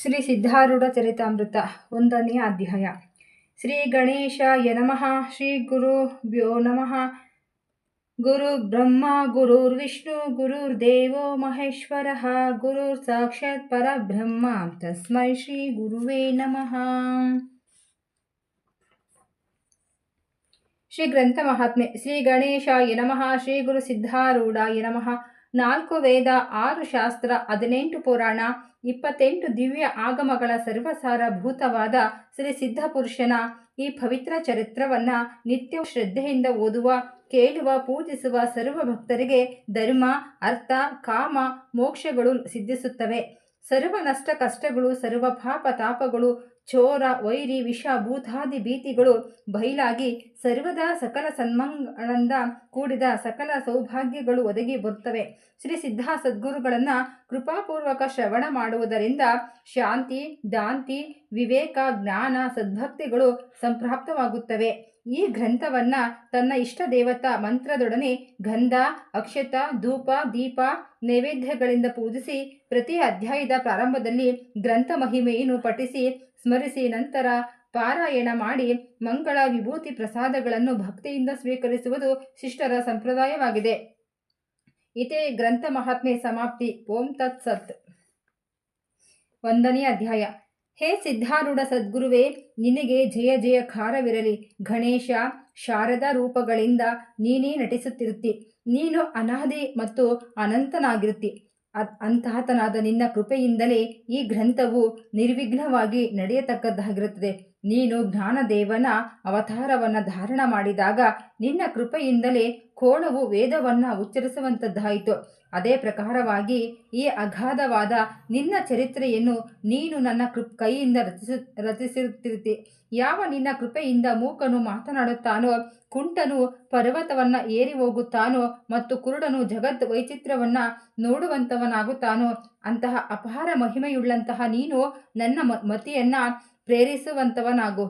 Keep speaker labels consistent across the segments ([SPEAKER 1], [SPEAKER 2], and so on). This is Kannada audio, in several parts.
[SPEAKER 1] ಶ್ರೀ ಸಿದ್ಧಾರೂಢ ಚರಿತಾಮೃತ ಒಂದನೆಯ ಅಧ್ಯಾಯ ಶ್ರೀ ಗಣೇಶಾಯ ನಮಃ ಶ್ರೀ ಗುರುಭ್ಯೋ ನಮಃ ಗುರು ಬ್ರಹ್ಮ ಗುರುರ್ವಿಷ್ಣು ಗುರುರ್ದೇವೋ ಮಹೇಶ್ವರಃ ಗುರುರ್ ಸಾಕ್ಷಾತ್ ಪರಬ್ರಹ್ಮ ತಸ್ಮೈ ಶ್ರೀ ಗುರುವೇ ನಮಃ ಶ್ರೀ ಗ್ರಂಥ ಮಹಾತ್ಮೆ ಶ್ರೀ ಗಣೇಶಾಯ ನಮಃ ಶ್ರೀ ಗುರು ಸಿದ್ಧಾರೂಢಾಯ ನಮಃ ನಾಲ್ಕು ವೇದ, ಆರು ಶಾಸ್ತ್ರ, ಹದಿನೆಂಟು ಪುರಾಣ, ಇಪ್ಪತ್ತೆಂಟು ದಿವ್ಯ ಆಗಮಗಳ ಸರ್ವಸಾರ ಭೂತವಾದ ಶ್ರೀ ಸಿದ್ಧಪುರುಷನ ಈ ಪವಿತ್ರ ಚರಿತ್ರವನ್ನು ನಿತ್ಯ ಶ್ರದ್ಧೆಯಿಂದ ಓದುವ, ಕೇಳುವ, ಪೂಜಿಸುವ ಸರ್ವ ಭಕ್ತರಿಗೆ ಧರ್ಮ, ಅರ್ಥ, ಕಾಮ, ಮೋಕ್ಷಗಳು ಸಿದ್ಧಿಸುತ್ತವೆ. ಸರ್ವ ನಷ್ಟ ಕಷ್ಟಗಳು, ಸರ್ವ ಪಾಪ ತಾಪಗಳು ಚೋರ, ವೈರಿ, ವಿಷ ಭೂತಾದಿ ಭೀತಿಗಳು ಬಯಲಾಗಿ ಸರ್ವದಾ ಸಕಲ ಸನ್ಮಂಗಳಿಂದ ಕೂಡಿದ ಸಕಲ ಸೌಭಾಗ್ಯಗಳು ಒದಗಿ ಬರುತ್ತವೆ. ಶ್ರೀ ಸಿದ್ಧ ಸದ್ಗುರುಗಳನ್ನು ಕೃಪಾಪೂರ್ವಕ ಶ್ರವಣ ಮಾಡುವುದರಿಂದ ಶಾಂತಿ, ದಾಂತಿ, ವಿವೇಕ, ಜ್ಞಾನ, ಸದ್ಭಕ್ತಿಗಳು ಸಂಪ್ರಾಪ್ತವಾಗುತ್ತವೆ. ಈ ಗ್ರಂಥವನ್ನ ತನ್ನ ಇಷ್ಟ ದೇವತಾ ಮಂತ್ರದೊಡನೆ ಗಂಧ, ಅಕ್ಷತ, ಧೂಪ, ದೀಪ, ನೈವೇದ್ಯಗಳಿಂದ ಪೂಜಿಸಿ ಪ್ರತಿ ಅಧ್ಯಾಯದ ಪ್ರಾರಂಭದಲ್ಲಿ ಗ್ರಂಥ ಮಹಿಮೆಯನ್ನು ಪಠಿಸಿ ಸ್ಮರಿಸಿ ನಂತರ ಪಾರಾಯಣ ಮಾಡಿ ಮಂಗಳ ವಿಭೂತಿ ಪ್ರಸಾದಗಳನ್ನು ಭಕ್ತಿಯಿಂದ ಸ್ವೀಕರಿಸುವುದು ಶಿಷ್ಟರ ಸಂಪ್ರದಾಯವಾಗಿದೆ. ಇದೇ ಗ್ರಂಥ ಮಹಾತ್ಮೆ ಸಮಾಪ್ತಿ. ಓಂ ತತ್ ಸತ್. ಒಂದನೇ ಅಧ್ಯಾಯ. ಹೇ ಸಿದ್ಧಾರೂಢ ಸದ್ಗುರುವೇ, ನಿನಗೆ ಜಯ ಜಯ ಖಾರವಿರಲಿ. ಗಣೇಶ, ಶಾರದಾ ರೂಪಗಳಿಂದ ನೀನೇ ನಟಿಸುತ್ತಿರುತ್ತಿ. ನೀನು ಅನಾದಿ ಮತ್ತು ಅನಂತನಾಗಿರುತ್ತಿ. ಅಂತಾತನಾದ ನಿನ್ನ ಕೃಪೆಯಿಂದಲೇ ಈ ಗ್ರಂಥವು ನಿರ್ವಿಘ್ನವಾಗಿ ನಡೆಯತಕ್ಕದ್ದಾಗಿರುತ್ತದೆ. ನೀನು ಜ್ಞಾನದೇವನ ಅವತಾರವನ್ನು ಧಾರಣ ಮಾಡಿದಾಗ ನಿನ್ನ ಕೃಪೆಯಿಂದಲೇ ಕೋಣವು ವೇದವನ್ನು ಉಚ್ಚರಿಸುವಂಥದ್ದಾಯಿತು ಅದೇ ಪ್ರಕಾರವಾಗಿ ಈ ಅಗಾಧವಾದ ನಿನ್ನ ಚರಿತ್ರೆಯನ್ನು ನೀನು ನನ್ನ ಕೃ ಕೈಯಿಂದ ರಚಿಸು ರಚಿಸಿರುತ್ತಿರುತ್ತಿ. ಯಾವ ನಿನ್ನ ಕೃಪೆಯಿಂದ ಮೂಕನು ಮಾತನಾಡುತ್ತಾನೋ, ಕುಂಟನು ಪರ್ವತವನ್ನು ಏರಿ ಹೋಗುತ್ತಾನೋ ಮತ್ತು ಕುರುಡನು ಜಗತ್ ವೈಚಿತ್ರ್ಯವನ್ನು ನೋಡುವಂಥವನಾಗುತ್ತಾನೋ ಅಂತಹ ಅಪಾರ ಮಹಿಮೆಯುಳ್ಳಂತಹ ನೀನು ನನ್ನ ಮತಿಯನ್ನು ಪ್ರೇರಿಸುವಂಥವನಾಗು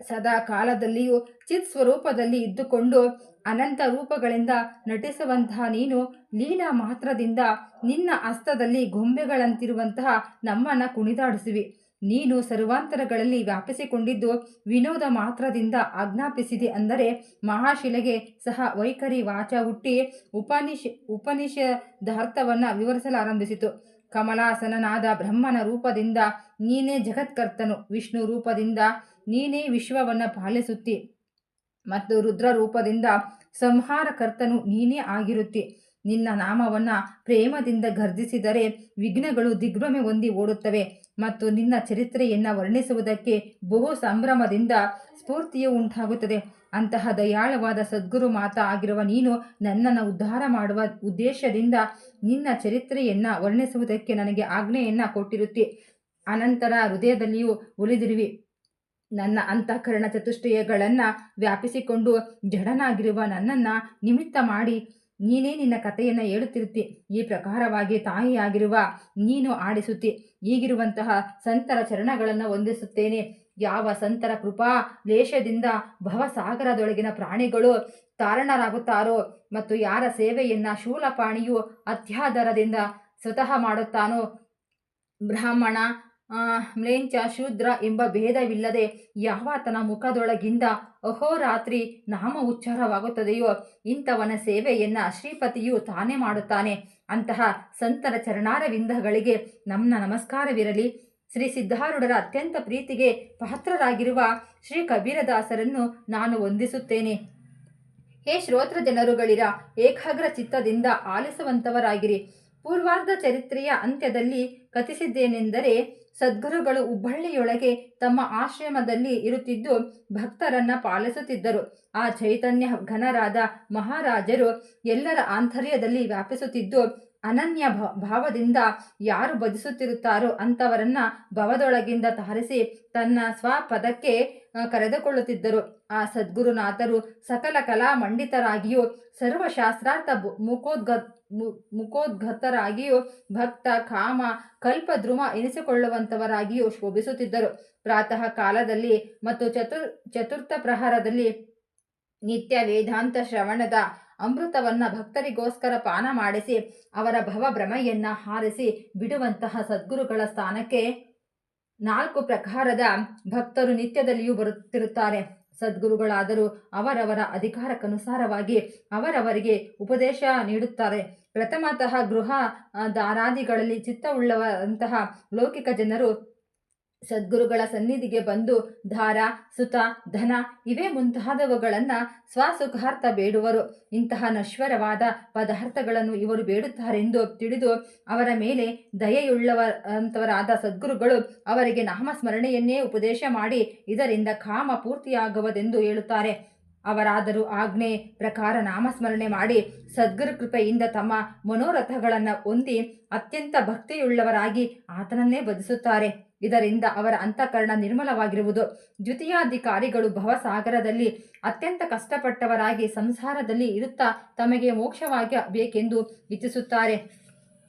[SPEAKER 1] ಸದಾ ಕಾಲದಲ್ಲಿಯೂ ಚಿತ್ ಸ್ವರೂಪದಲ್ಲಿ ಇದ್ದುಕೊಂಡು ಅನಂತ ರೂಪಗಳಿಂದ ನಟಿಸುವಂತಹ ನೀನು, ಲೀಲಾ ಮಾತ್ರದಿಂದ ನಿನ್ನ ಹಸ್ತದಲ್ಲಿ ಗೊಂಬೆಗಳಂತಿರುವಂತಹ ನಮ್ಮನ್ನು ಕುಣಿದಾಡಿಸುವಿ. ನೀನು ಸರ್ವಾಂತರಗಳಲ್ಲಿ ವ್ಯಾಪಿಸಿಕೊಂಡಿದ್ದು ವಿನೋದ ಮಾತ್ರದಿಂದ ಆಜ್ಞಾಪಿಸಿದೆ ಅಂದರೆ ಮಹಾಶಿಲೆಗೆ ಸಹ ವೈಖರಿ ವಾಚ ಹುಟ್ಟಿ ಉಪನಿಷ, ಉಪನಿಷದಾರ್ಥವನ್ನು ವಿವರಿಸಲಾರಂಭಿಸಿತು. ಕಮಲಾಸನನಾದ ಬ್ರಹ್ಮನ ರೂಪದಿಂದ ನೀನೇ ಜಗತ್ಕರ್ತನು. ವಿಷ್ಣು ರೂಪದಿಂದ ನೀನೇ ವಿಶ್ವವನ್ನು ಪಾಲಿಸುತ್ತಿ ಮತ್ತು ರುದ್ರ ರೂಪದಿಂದ ಸಂಹಾರಕರ್ತನು ನೀನೇ ಆಗಿರುತ್ತಿ. ನಿನ್ನ ನಾಮವನ್ನು ಪ್ರೇಮದಿಂದ ಗರ್ಜಿಸಿದರೆ ವಿಘ್ನಗಳು ದಿಗ್ಭ್ರಮೆ ಹೊಂದಿ ಓಡುತ್ತವೆ. ಮತ್ತು ನಿನ್ನ ಚರಿತ್ರೆಯನ್ನು ವರ್ಣಿಸುವುದಕ್ಕೆ ಬಹು ಸಂಭ್ರಮದಿಂದ ಸ್ಫೂರ್ತಿಯು ಉಂಟಾಗುತ್ತದೆ. ಅಂತಹ ದಯಾಳವಾದ ಸದ್ಗುರು ಮಾತ ಆಗಿರುವ ನೀನು ನನ್ನನ್ನು ಉದ್ಧಾರ ಮಾಡುವ ಉದ್ದೇಶದಿಂದ ನಿನ್ನ ಚರಿತ್ರೆಯನ್ನು ವರ್ಣಿಸುವುದಕ್ಕೆ ನನಗೆ ಆಜ್ಞೆಯನ್ನು ಕೊಟ್ಟಿರುತ್ತಿ. ಅನಂತರ ಹೃದಯದಲ್ಲಿಯೂ ಉಳಿದಿರುವಿ. ನನ್ನ ಅಂತಃಕರಣ ಚತುಷ್ಟಯಗಳನ್ನು ವ್ಯಾಪಿಸಿಕೊಂಡು ಜಡನಾಗಿರುವ ನನ್ನನ್ನು ನಿಮಿತ್ತ ಮಾಡಿ ನೀನೇ ನಿನ್ನ ಕಥೆಯನ್ನು ಹೇಳುತ್ತಿರುತ್ತಿ. ಈ ಪ್ರಕಾರವಾಗಿ ತಾಯಿಯಾಗಿರುವ ನೀನು ಆಡಿಸುತ್ತಿ. ಈಗಿರುವಂತಹ ಸಂತರ ಚರಣಗಳನ್ನು ಹೊಂದಿಸುತ್ತೇನೆ ಯಾವ ಸಂತರ ಕೃಪಾ ಲೇಷದಿಂದ ಭವಸಾಗರದೊಳಗಿನ ಪ್ರಾಣಿಗಳು ಕಾರಣರಾಗುತ್ತಾರೋ ಮತ್ತು ಯಾರ ಸೇವೆಯನ್ನು ಶೂಲಪಾಣಿಯು ಅತ್ಯಾದರದಿಂದ ಸ್ವತಃ ಮಾಡುತ್ತಾನೋ ಬ್ರಾಹ್ಮಣ ಮ್ಲೇಂಚ ಶೂದ್ರ ಎಂಬ ಭೇದವಿಲ್ಲದೆ ಯಾವಾತನ ಮುಖದೊಳಗಿಂದ ಅಹೋರಾತ್ರಿ ನಾಮ ಉಚ್ಚಾರವಾಗುತ್ತದೆಯೋ, ಇಂಥವನ ಸೇವೆಯನ್ನು ಶ್ರೀಪತಿಯು ತಾನೇ ಮಾಡುತ್ತಾನೆ. ಅಂತಹ ಸಂತರ ಚರಣಾರವಿಂದಗಳಿಗೆ ನಮ್ಮ ನಮಸ್ಕಾರವಿರಲಿ. ಶ್ರೀ ಸಿದ್ಧಾರೂಢರ ಅತ್ಯಂತ ಪ್ರೀತಿಗೆ ಪಾತ್ರರಾಗಿರುವ ಶ್ರೀ ಕಬೀರದಾಸರನ್ನು ನಾನು ವಂದಿಸುತ್ತೇನೆ. ಹೇ ಶ್ರೋತ್ರ ಜನರುಗಳಿರ ಏಕಾಗ್ರ ಚಿತ್ತದಿಂದ ಆಲಿಸುವಂಥವರಾಗಿರಿ ಪೂರ್ವಾರ್ಧ ಚರಿತ್ರೆಯ ಅಂತ್ಯದಲ್ಲಿ ಕಥಿಸಿದ್ದೇನೆಂದರೆ ಸದ್ಗುರುಗಳು ಹುಬ್ಬಳ್ಳಿಯೊಳಗೆ ತಮ್ಮ ಆಶ್ರಮದಲ್ಲಿ ಇರುತ್ತಿದ್ದು ಭಕ್ತರನ್ನ ಪಾಲಿಸುತ್ತಿದ್ದರು. ಆ ಚೈತನ್ಯ ಘನರಾದ ಮಹಾರಾಜರು ಎಲ್ಲರ ಆಂತರ್ಯದಲ್ಲಿ ವ್ಯಾಪಿಸುತ್ತಿದ್ದು ಅನನ್ಯ ಭಾವದಿಂದ ಯಾರು ಭಜಿಸುತ್ತಿರುತ್ತಾರೋ ಅಂಥವರನ್ನ ಭವದೊಳಗಿಂದ ತಹರಿಸಿ ತನ್ನ ಸ್ವಪದಕ್ಕೆ ಕರೆದುಕೊಳ್ಳುತ್ತಿದ್ದರು. ಆ ಸದ್ಗುರುನಾಥರು ಸಕಲ ಕಲಾ ಮಂಡಿತರಾಗಿಯೂ ಸರ್ವಶಾಸ್ತ್ರಾರ್ಥ ಮುಖೋದ್ಗ ಮುಖೋದ್ಗತರಾಗಿಯೂ ಭಕ್ತ, ಕಾಮ ಕಲ್ಪದ್ರುಮ ಎನಿಸಿಕೊಳ್ಳುವಂಥವರಾಗಿಯೂ ಶೋಭಿಸುತ್ತಿದ್ದರು. ಪ್ರಾತಃ ಕಾಲದಲ್ಲಿ ಮತ್ತು ಚತುರ್ ಚತುರ್ಥ ಪ್ರಹಾರದಲ್ಲಿ ನಿತ್ಯ ವೇದಾಂತ ಶ್ರವಣದ ಅಮೃತವನ್ನ ಭಕ್ತರಿಗೋಸ್ಕರ ಪಾನ ಮಾಡಿಸಿ, ಅವರ ಭವಭ್ರಮೆಯನ್ನು ಹಾರಿಸಿ ಬಿಡುವಂತಹ ಸದ್ಗುರುಗಳ ಸ್ಥಾನಕ್ಕೆ ನಾಲ್ಕು ಪ್ರಕಾರದ ಭಕ್ತರು ನಿತ್ಯದಲ್ಲಿಯೂ ಬರುತ್ತಿರುತ್ತಾರೆ. ಸದ್ಗುರುಗಳಾದರೂ ಅವರವರ ಅಧಿಕಾರಕ್ಕನುಸಾರವಾಗಿ ಅವರವರಿಗೆ ಉಪದೇಶ ನೀಡುತ್ತಾರೆ. ಪ್ರಥಮತಃ ಗೃಹ ದಾರಾದಿಗಳಲ್ಲಿ ಚಿತ್ತವುಳ್ಳವಂತಹ ಲೌಕಿಕ ಜನರು ಸದ್ಗುರುಗಳ ಸನ್ನಿಧಿಗೆ ಬಂದು ಧಾರ, ಸುತ, ಧನ ಇವೇ ಮುಂತಾದವುಗಳನ್ನು ಸ್ವಸುಖಾರ್ಥ ಬೇಡುವರು. ಇಂತಹ ನಶ್ವರವಾದ ಪದಾರ್ಥಗಳನ್ನು ಇವರು ಬೇಡುತ್ತಾರೆಂದು ತಿಳಿದು ಅವರ ಮೇಲೆ ದಯೆಯುಳ್ಳವಂತವರಾದ ಸದ್ಗುರುಗಳು ಅವರಿಗೆ ನಾಮಸ್ಮರಣೆಯನ್ನೇ ಉಪದೇಶ ಮಾಡಿ ಇದರಿಂದ ಕಾಮ ಪೂರ್ತಿಯಾಗುವುದೆಂದು ಹೇಳುತ್ತಾರೆ. ಅವರಾದರೂ ಆಜ್ಞೆ ಪ್ರಕಾರ ನಾಮಸ್ಮರಣೆ ಮಾಡಿ ಸದ್ಗುರು ಕೃಪೆಯಿಂದ ತಮ್ಮ ಮನೋರಥಗಳನ್ನು ಹೊಂದಿ ಅತ್ಯಂತ ಭಕ್ತಿಯುಳ್ಳವರಾಗಿ ಆತನನ್ನೇ ಬದಿಸುತ್ತಾರೆ ಇದರಿಂದ ಅವರ ಅಂತಃಕರಣ ನಿರ್ಮಲವಾಗಿರುವುದು. ದ್ವಿತೀಯಾಧಿಕಾರಿಗಳು ಭವಸಾಗರದಲ್ಲಿ ಅತ್ಯಂತ ಕಷ್ಟಪಟ್ಟವರಾಗಿ ಸಂಸಾರದಲ್ಲಿ ಇರುತ್ತಾ ತಮಗೆ ಮೋಕ್ಷವಾಗಬೇಕೆಂದು ಇಚ್ಛಿಸುತ್ತಾರೆ.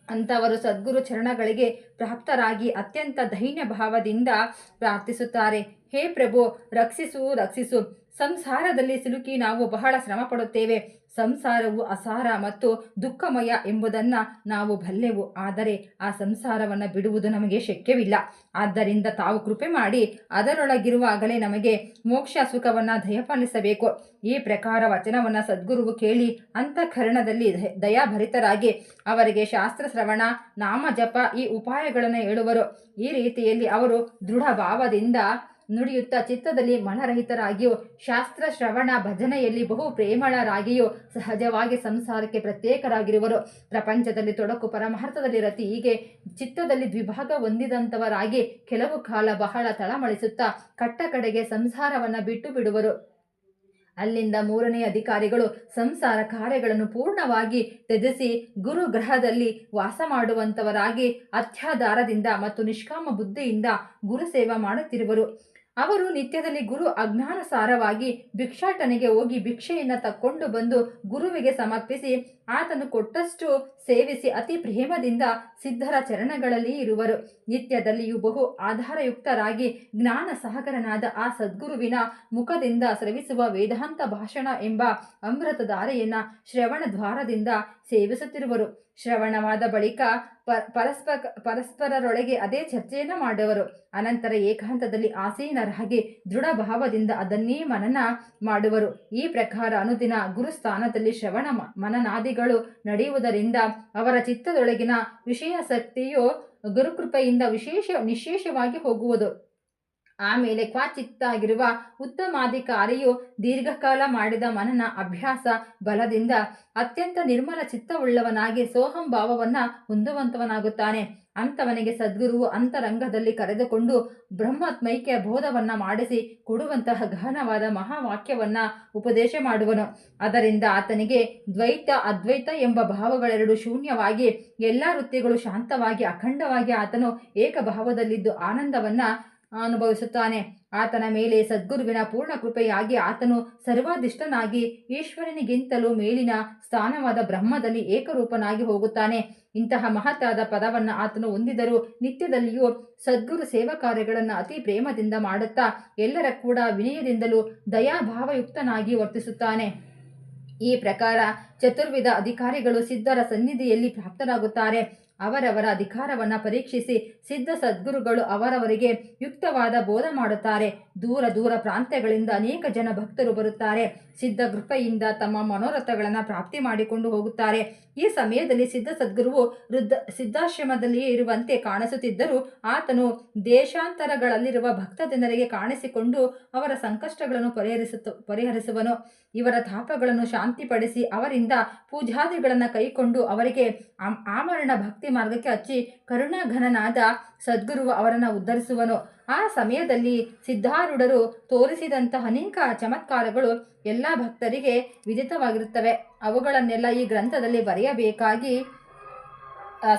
[SPEAKER 1] ಅಂಥವರು ಸದ್ಗುರು ಚರಣಗಳಿಗೆ ಪ್ರಾಪ್ತರಾಗಿ ಅತ್ಯಂತ ದೈನ್ಯ ಭಾವದಿಂದ ಪ್ರಾರ್ಥಿಸುತ್ತಾರೆ. ಹೇ ಪ್ರಭು, ರಕ್ಷಿಸು ರಕ್ಷಿಸು. ಸಂಸಾರದಲ್ಲಿ ಸಿಲುಕಿ ನಾವು ಬಹಳ ಶ್ರಮ ಪಡುತ್ತೇವೆ ಸಂಸಾರವು ಅಸಾರ ಮತ್ತು ದುಃಖಮಯ ಎಂಬುದನ್ನು ನಾವು ಬಲ್ಲೆವು ಆದರೆ ಆ ಸಂಸಾರವನ್ನು ಬಿಡುವುದು ನಮಗೆ ಶಕ್ಯವಿಲ್ಲ. ಆದ್ದರಿಂದ ತಾವು ಕೃಪೆ ಮಾಡಿ ಅದರೊಳಗಿರುವಾಗಲೇ ನಮಗೆ ಮೋಕ್ಷ ಸುಖವನ್ನು ದಯಪಾಲಿಸಬೇಕು. ಈ ಪ್ರಕಾರ ವಚನವನ್ನು ಸದ್ಗುರುವು ಕೇಳಿ ಅಂತಃಕರಣದಲ್ಲಿ ದಯಾಭರಿತರಾಗಿ ಅವರಿಗೆ ಶಾಸ್ತ್ರ ಶ್ರವಣ ನಾಮ ಜಪ, ಈ ಉಪಾಯಗಳನ್ನು ಹೇಳುವರು. ಈ ರೀತಿಯಲ್ಲಿ ಅವರು ದೃಢ ಭಾವದಿಂದ ನುಡಿಯುತ್ತಾ ಚಿತ್ತದಲ್ಲಿ ಮನರಹಿತರಾಗಿಯೂ, ಶಾಸ್ತ್ರ ಶ್ರವಣ ಭಜನೆಯಲ್ಲಿ ಬಹು ಪ್ರೇಮಳರಾಗಿಯೂ ಸಹಜವಾಗಿ ಸಂಸಾರಕ್ಕೆ ಪ್ರತ್ಯೇಕರಾಗಿರುವರು. ಪ್ರಪಂಚದಲ್ಲಿ ತೊಡಕು ಪರಮಾರ್ಥದಲ್ಲಿ ರತಿ ಹೀಗೆ ಚಿತ್ತದಲ್ಲಿ ದ್ವಿಭಾಗ ಹೊಂದಿದಂಥವರಾಗಿ ಕೆಲವು ಕಾಲ ಬಹಳ ತಳಮಳಿಸುತ್ತಾ ಕಟ್ಟ ಕಡೆಗೆ ಸಂಸಾರವನ್ನು ಬಿಟ್ಟು ಬಿಡುವರು. ಅಲ್ಲಿಂದ ಮೂರನೇ ಅಧಿಕಾರಿಗಳು ಸಂಸಾರ ಕಾರ್ಯಗಳನ್ನು ಪೂರ್ಣವಾಗಿ ತ್ಯಜಿಸಿ ಗುರುಗ್ರಹದಲ್ಲಿ ವಾಸ ಮಾಡುವಂಥವರಾಗಿ ಅತ್ಯಾಧಾರದಿಂದ ಮತ್ತು ನಿಷ್ಕಾಮ ಬುದ್ಧಿಯಿಂದ ಗುರು ಸೇವೆ ಮಾಡುತ್ತಿರುವರು. ಅವರು ನಿತ್ಯದಲ್ಲಿ ಗುರು ಅಜ್ಞಾನುಸಾರವಾಗಿ ಭಿಕ್ಷಾಟನೆಗೆ ಹೋಗಿ ಭಿಕ್ಷೆಯನ್ನು ತಕ್ಕೊಂಡು ಬಂದು ಗುರುವಿಗೆ ಸಮರ್ಪಿಸಿ ಆತನು ಕೊಟ್ಟಷ್ಟು ಸೇವಿಸಿ ಅತಿ ಪ್ರೇಮದಿಂದ ಸಿದ್ಧರ ಚರಣಗಳಲ್ಲಿ ಇರುವರು. ನಿತ್ಯದಲ್ಲಿಯೂ ಬಹು ಆಧಾರಯುಕ್ತರಾಗಿ ಜ್ಞಾನ ಸಹಕರನಾದ ಆ ಸದ್ಗುರುವಿನ ಮುಖದಿಂದ ಸ್ರವಿಸುವ ವೇದಾಂತ ಭಾಷಣ ಎಂಬ ಅಮೃತಧಾರೆಯನ್ನ ಶ್ರವಣ ದ್ವಾರದಿಂದ ಸೇವಿಸುತ್ತಿರುವರು. ಶ್ರವಣವಾದ ಬಳಿಕ ಪರಸ್ಪರ ಪರಸ್ಪರರೊಳಗೆ ಅದೇ ಚರ್ಚೆಯನ್ನು ಮಾಡುವರು. ಅನಂತರ ಏಕಾಂತದಲ್ಲಿ ಆಸೀನರಾಗಿ ದೃಢ ಭಾವದಿಂದ ಅದನ್ನೇ ಮನನ ಮಾಡುವರು. ಈ ಪ್ರಕಾರ ಅನುದಿನ ಗುರುಸ್ಥಾನದಲ್ಲಿ ಶ್ರವಣ ಮನನಾದಿಗಳು ನಡೆಯುವುದರಿಂದ ಅವರ ಚಿತ್ತದೊಳಗಿನ ವಿಷಯಾಸಕ್ತಿಯು ಗುರುಕೃಪೆಯಿಂದ ವಿಶೇಷ ನಿಶೇಷವಾಗಿ ಹೋಗುವುದು. ಆಮೇಲೆ ಕ್ವಾಚಿತ್ತಾಗಿರುವ ಉತ್ತಮಾಧಿಕಾರಿಯು ದೀರ್ಘಕಾಲ ಮಾಡಿದ ಮನನ ಅಭ್ಯಾಸ ಬಲದಿಂದ ಅತ್ಯಂತ ನಿರ್ಮಲ ಚಿತ್ತವುಳ್ಳವನಾಗಿ ಸೋಹಂ ಭಾವವನ್ನು ಹೊಂದುವಂತವನಾಗುತ್ತಾನೆ. ಅಂಥವನಿಗೆ ಸದ್ಗುರುವು ಅಂತರಂಗದಲ್ಲಿ ಕರೆದುಕೊಂಡು ಬ್ರಹ್ಮತ್ಮೈಕ್ಯ ಬೋಧವನ್ನ ಮಾಡಿಸಿ ಕೊಡುವಂತಹ ಗಹನವಾದ ಮಹಾವಾಕ್ಯವನ್ನ ಉಪದೇಶ ಮಾಡುವನು. ಅದರಿಂದ ಆತನಿಗೆ ದ್ವೈತ, ಅದ್ವೈತ ಎಂಬ ಭಾವಗಳೆರಡು ಶೂನ್ಯವಾಗಿ, ಎಲ್ಲ ವೃತ್ತಿಗಳು ಶಾಂತವಾಗಿ, ಅಖಂಡವಾಗಿ ಆತನು ಏಕಭಾವದಲ್ಲಿದ್ದು ಆನಂದವನ್ನ ಅನುಭವಿಸುತ್ತಾನೆ. ಆತನ ಮೇಲೆ ಸದ್ಗುರುವಿನ ಪೂರ್ಣ ಕೃಪೆಯಾಗಿ ಆತನು ಸರ್ವಾಧಿಷ್ಠನಾಗಿ ಈಶ್ವರನಿಗಿಂತಲೂ ಮೇಲಿನ ಸ್ಥಾನವಾದ ಬ್ರಹ್ಮದಲ್ಲಿ ಏಕರೂಪನಾಗಿ ಹೋಗುತ್ತಾನೆ. ಇಂತಹ ಮಹತ್ತಾದ ಪದವನ್ನು ಆತನು ಹೊಂದಿದರೂ ನಿತ್ಯದಲ್ಲಿಯೂ ಸದ್ಗುರು ಸೇವಾ ಕಾರ್ಯಗಳನ್ನು ಅತಿ ಪ್ರೇಮದಿಂದ ಮಾಡುತ್ತಾ ಎಲ್ಲರ ಕೂಡ ವಿನಯದಿಂದಲೂ ದಯಾಭಾವಯುಕ್ತನಾಗಿ ವರ್ತಿಸುತ್ತಾನೆ. ಈ ಪ್ರಕಾರ ಚತುರ್ವಿಧ ಅಧಿಕಾರಿಗಳು ಸಿದ್ಧರ ಸನ್ನಿಧಿಯಲ್ಲಿ ಪ್ರಾಪ್ತರಾಗುತ್ತಾರೆ. ಅವರವರ ಅಧಿಕಾರವನ್ನು ಪರೀಕ್ಷಿಸಿ ಸಿದ್ಧ ಸದ್ಗುರುಗಳು ಅವರವರಿಗೆ ಯುಕ್ತವಾದ ಬೋಧ ಮಾಡುತ್ತಾರೆ. ದೂರ ದೂರ ಪ್ರಾಂತ್ಯಗಳಿಂದ ಅನೇಕ ಜನ ಭಕ್ತರು ಬರುತ್ತಾರೆ. ಸಿದ್ಧ ಕೃಪೆಯಿಂದ ತಮ್ಮ ಮನೋರಥಗಳನ್ನು ಪ್ರಾಪ್ತಿ ಮಾಡಿಕೊಂಡು ಹೋಗುತ್ತಾರೆ. ಈ ಸಮಯದಲ್ಲಿ ಸಿದ್ಧ ಸದ್ಗುರುವು ವೃದ್ಧ ಸಿದ್ಧಾಶ್ರಮದಲ್ಲಿಯೇ ಇರುವಂತೆ ಕಾಣಿಸುತ್ತಿದ್ದರೂ ಆತನು ದೇಶಾಂತರಗಳಲ್ಲಿರುವ ಭಕ್ತ ಜನರಿಗೆ ಕಾಣಿಸಿಕೊಂಡು ಅವರ ಸಂಕಷ್ಟಗಳನ್ನು ಪರಿಹರಿಸುತ್ತ ಪರಿಹರಿಸುವನು. ಇವರ ತಾಪಗಳನ್ನು ಶಾಂತಿಪಡಿಸಿ ಅವರಿಂದ ಪೂಜಾದಿಗಳನ್ನು ಕೈಕೊಂಡು ಅವರಿಗೆ ಆಮ್- ಆಮರಣ ಭಕ್ತಿ ಮಾರ್ಗಕ್ಕೆ ಹಚ್ಚಿ ಕರುಣಾಘನನಾದ ಸದ್ಗುರು ಅವರನ್ನು ಉದ್ಧರಿಸುವನು. ಆ ಸಮಯದಲ್ಲಿ ಸಿದ್ಧಾರೂಢರು ತೋರಿಸಿದಂತಹ ಅನೇಕ ಚಮತ್ಕಾರಗಳು ಎಲ್ಲ ಭಕ್ತರಿಗೆ ವಿದಿತವಾಗಿರುತ್ತವೆ. ಅವುಗಳನ್ನೆಲ್ಲ ಈ ಗ್ರಂಥದಲ್ಲಿ ಬರೆಯಬೇಕಾಗಿ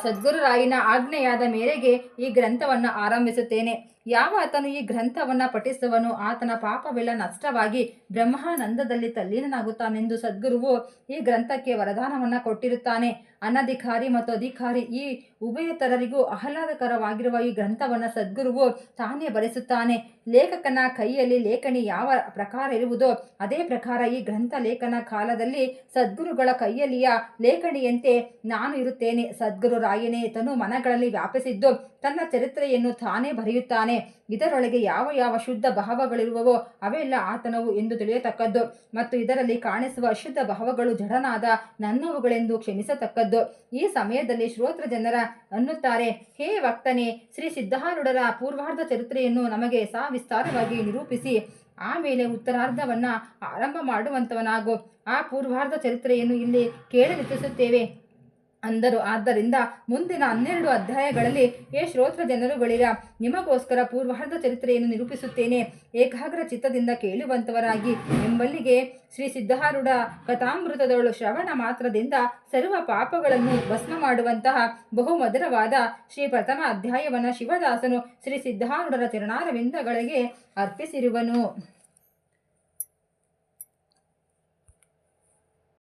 [SPEAKER 1] ಸದ್ಗುರುರಾಯಿನ ಆಜ್ಞೆಯಾದ ಮೇರೆಗೆ ಈ ಗ್ರಂಥವನ್ನು ಆರಂಭಿಸುತ್ತೇನೆ. ಯಾವ ಆತನು ಈ ಗ್ರಂಥವನ್ನು ಪಠಿಸುವನು ಆತನ ಪಾಪವೆಲ್ಲ ನಷ್ಟವಾಗಿ ಬ್ರಹ್ಮಾನಂದದಲ್ಲಿ ತಲ್ಲೀನನಾಗುತ್ತಾನೆಂದು ಸದ್ಗುರುವು ಈ ಗ್ರಂಥಕ್ಕೆ ವರದಾನವನ್ನು ಕೊಟ್ಟಿರುತ್ತಾನೆ. ಅನಧಿಕಾರಿ ಮತ್ತು ಅಧಿಕಾರಿ ಈ ಉಭಯತರರಿಗೂ ಆಹ್ಲಾದಕರವಾಗಿರುವ ಈ ಗ್ರಂಥವನ್ನು ಸದ್ಗುರುವು ತಾನೇ ಬರೆಸುತ್ತಾನೆ. ಲೇಖಕನ ಕೈಯಲ್ಲಿ ಲೇಖನಿ ಯಾವ ಪ್ರಕಾರ ಇರುವುದೋ ಅದೇ ಪ್ರಕಾರ ಈ ಗ್ರಂಥ ಲೇಖನ ಕಾಲದಲ್ಲಿ ಸದ್ಗುರುಗಳ ಕೈಯಲ್ಲಿಯ ಲೇಖನಿಯಂತೆ ನಾನು ಇರುತ್ತೇನೆ. ಸದ್ಗುರು ರಾಯನೇ, ತನು ಮನಗಳಲ್ಲಿ ವ್ಯಾಪಿಸಿದ್ದು ತನ್ನ ಚರಿತ್ರೆಯನ್ನು ತಾನೇ ಬರೆಯುತ್ತಾನೆ. ಇದರೊಳಗೆ ಯಾವ ಯಾವ ಶುದ್ಧ ಭಾವಗಳಿರುವವೋ ಅವೆಲ್ಲ ಆತನವು ಎಂದು ತಿಳಿಯತಕ್ಕದ್ದು. ಮತ್ತು ಇದರಲ್ಲಿ ಕಾಣಿಸುವ ಅಶುದ್ಧ ಭಾವಗಳು ಜಡನಾದ ನನ್ನವುಗಳೆಂದು ಕ್ಷಮಿಸತಕ್ಕದ್ದು. ಈ ಸಮಯದಲ್ಲಿ ಶ್ರೋತ್ರ ಜನರ ಅನ್ನುತ್ತಾರೆ, ಹೇ ವಕ್ತನೆ, ಶ್ರೀ ಸಿದ್ಧಾರೂಢರ ಪೂರ್ವಾರ್ಧ ಚರಿತ್ರೆಯನ್ನು ನಮಗೆ ವಿಸ್ತಾರವಾಗಿ ನಿರೂಪಿಸಿ. ಆಮೇಲೆ ಉತ್ತರಾರ್ಧವನ್ನ ಆರಂಭ ಮಾಡುವಂತವನಾಗು. ಆ ಪೂರ್ವಾರ್ಧ ಚರಿತ್ರೆಯನ್ನು ಇಲ್ಲಿ ಕೇಳಲಿಚ್ಛಿಸುತ್ತೇವೆ ಅಂದರು. ಆದ್ದರಿಂದ ಮುಂದಿನ ಹನ್ನೆರಡು ಅಧ್ಯಾಯಗಳಲ್ಲಿ ಏ ಶ್ರೋತ್ರ ಜನರುಗಳಿರ ನಿಮಗೋಸ್ಕರ ಪೂರ್ವಾರ್ಧ ಚರಿತ್ರೆಯನ್ನು ನಿರೂಪಿಸುತ್ತೇನೆ. ಏಕಾಗ್ರ ಚಿತ್ತದಿಂದ ಕೇಳುವಂತವರಾಗಿ ಎಂಬಲ್ಲಿಗೆ ಶ್ರೀ ಸಿದ್ಧಾರೂಢ ಕಥಾಮೃತದವಳು ಶ್ರವಣ ಮಾತ್ರದಿಂದ ಸರ್ವ ಪಾಪಗಳನ್ನು ಭಸ್ಮ ಮಾಡುವಂತಹ ಬಹುಮಧುರವಾದ ಶ್ರೀ ಪ್ರಥಮ ಅಧ್ಯಾಯವನ್ನು ಶಿವದಾಸನು ಶ್ರೀ ಸಿದ್ಧಾರೂಢರ ಚರಣಾರವಿಂದಗಳಿಗೆ ಅರ್ಪಿಸಿರುವನು.